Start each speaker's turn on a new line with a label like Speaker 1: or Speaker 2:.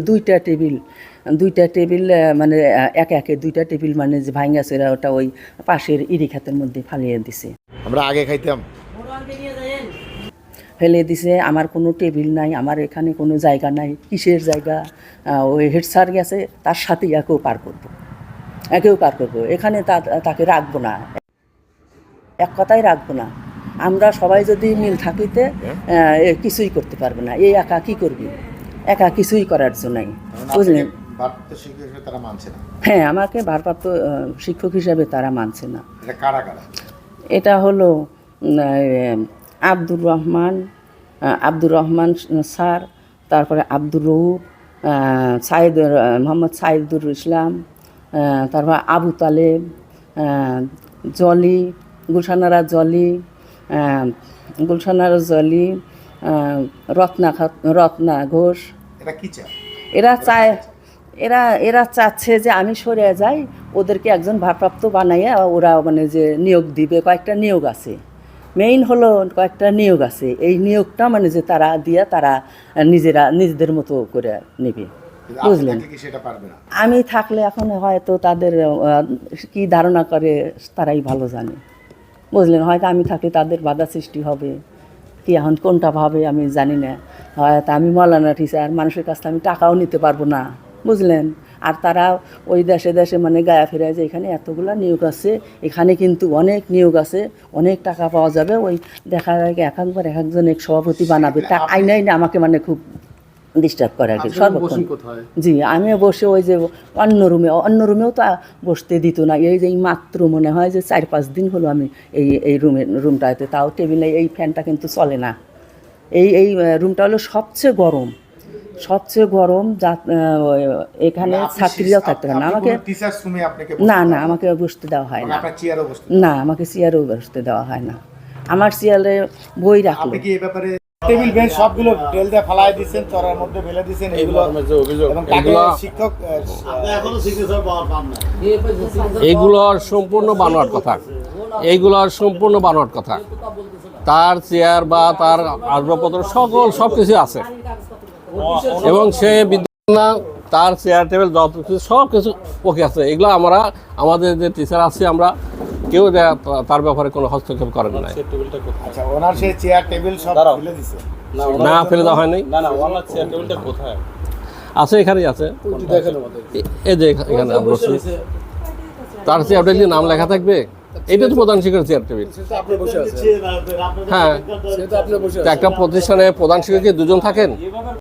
Speaker 1: দুইটা টেবিল দুইটা টেবিল মানে একে একে দুইটা টেবিল মানে যে ভাঙ্গা ছেড়া ওটা ওই পাশের ইরি খাতের মধ্যে ফালিয়ে দিছে।
Speaker 2: আমরা আগে খাইতাম।
Speaker 1: ফেলে দিছে আমার কোনো টেবিল নাই আমার এখানে কোনো জায়গা নাই কিসের জায়গা? ওই হেড স্যার গেছে তার সাথেই একেও পার করব। একেও পার করব। এখানে তা- তাকে রাখব না। এক কথাই রাখব না। আমরা সবাই যদি মিল থাকিতে কিছুই করতে পারবে না। এই একা কি করবি? একা কিছুই করার জন্যই বুঝলেন?
Speaker 2: ভারপ্রাপ্ত শিক্ষক হিসেবে তারা মানছে না?
Speaker 1: হ্যাঁ আমাকে ভারপ্রাপ্ত শিক্ষক হিসাবে তারা মানছে না।
Speaker 2: এটা
Speaker 1: হলো আব্দুর রহমান আব্দুর রহমান স্যার তারপরে আব্দুর রৌফ সাইদ মোহাম্মদ সাইদুর ইসলাম তারপর আবু তালেব জলি গুলশানারা জলি গুলশানারা জলি রত্না রত্না ঘোষ
Speaker 2: এটা কি চায়?
Speaker 1: এরা চায় এরা এরা চাচ্ছে যে আমি সরে যাই ওদেরকে একজন ভারপ্রাপ্ত বানাইয়া ওরা মানে যে নিয়োগ দিবে কয়েকটা নিয়োগ আছে। মেইন হলো কয়েকটা নিয়োগ আছে। এই নিয়োগটা মানে যে তারা দিয়া তারা নিজেরা নিজেদের মতো করে নেবে। বুঝলেন? আমি থাকলে এখন হয়তো তাদের কি ধারণা করে তারাই ভালো জানে। বুঝলেন? হয়তো আমি থাকলে তাদের বাধা সৃষ্টি হবে। কি এখন কোনটা ভাবে আমি জানি না। হয়তো আমি মলানা টিচার মানুষের কাছ থেকে আমি টাকাও নিতে পারব না। বুঝলেন? আর তারা ওই দেশে দেশে মানে গায়া ফেরায় যে এখানে এতগুলো নিয়োগ আছে এখানে কিন্তু অনেক নিয়োগ আছে অনেক টাকা পাওয়া যাবে। ওই দেখা যায় এক একবার এক একজন এক সভাপতি বানাবে। তা আইনাই না আমাকে মানে খুব ডিস্টার্ব করে আর কি সর্বক্ষণ জি আমিও বসে ওই যে অন্য রুমে অন্য রুমেও তো বসতে দিত না। এই যে মাত্র মনে হয় যে চার পাঁচ দিন হলো আমি এই এই রুমে রুমটাতে। তাও টেবিলে এই ফ্যানটা কিন্তু চলে না। এই এই রুমটা হলো সবচেয়ে গরম। সবচেয়ে গরম যা এখানে ছাত্রীরাও থাকতে পারে না। আমাকে না না আমাকে বসতে দেওয়া হয়
Speaker 2: মানে
Speaker 1: না। না আমাকে চেয়ারেও বসতে দেওয়া হয় না। আমার চেয়ারে বই রাখল।
Speaker 2: টেবিল বেঞ্চ সবগুলো টেল দিয়ে ফালাই দিচ্ছেন চড়ার মধ্যে ফেলে দিচ্ছেন এগুলো এবং তাকে শিক্ষক
Speaker 3: এইগুলোর সম্পূর্ণ বানোয়ার কথা। এইগুলোর সম্পূর্ণ বানোয়ার কথা। তার চেয়ার বা তার আসবাবপত্র সকল সব কিছু আছে। এবং সে বিদ্যমান না তার চেয়ার টেবিল যত কিছু সব কিছু ওকে আছে। এগুলো আমরা আমাদের যে টিচার আছে আমরা কেউ যা- তার ব্যাপারে কোনো হস্তক্ষেপ করেন
Speaker 2: আচ্ছা ওনার সেই চেয়ার টেবিল সব ফেলে দিছে।
Speaker 3: না ফেলে দেওয়া হয়নি।
Speaker 4: না না ওনার চেয়ার টেবিলটা কোথায়?
Speaker 3: আছে এখানেই আছে। এই যে এখানে বসে। তার চেয়ার টেবিলে নাম লেখা থাকবে? এটা তো প্রধান শিক্ষকের চেয়ার টেবিল হ্যাঁ। একটা প্রতিষ্ঠানে প্রধান শিক্ষক কি দুজন থাকেন?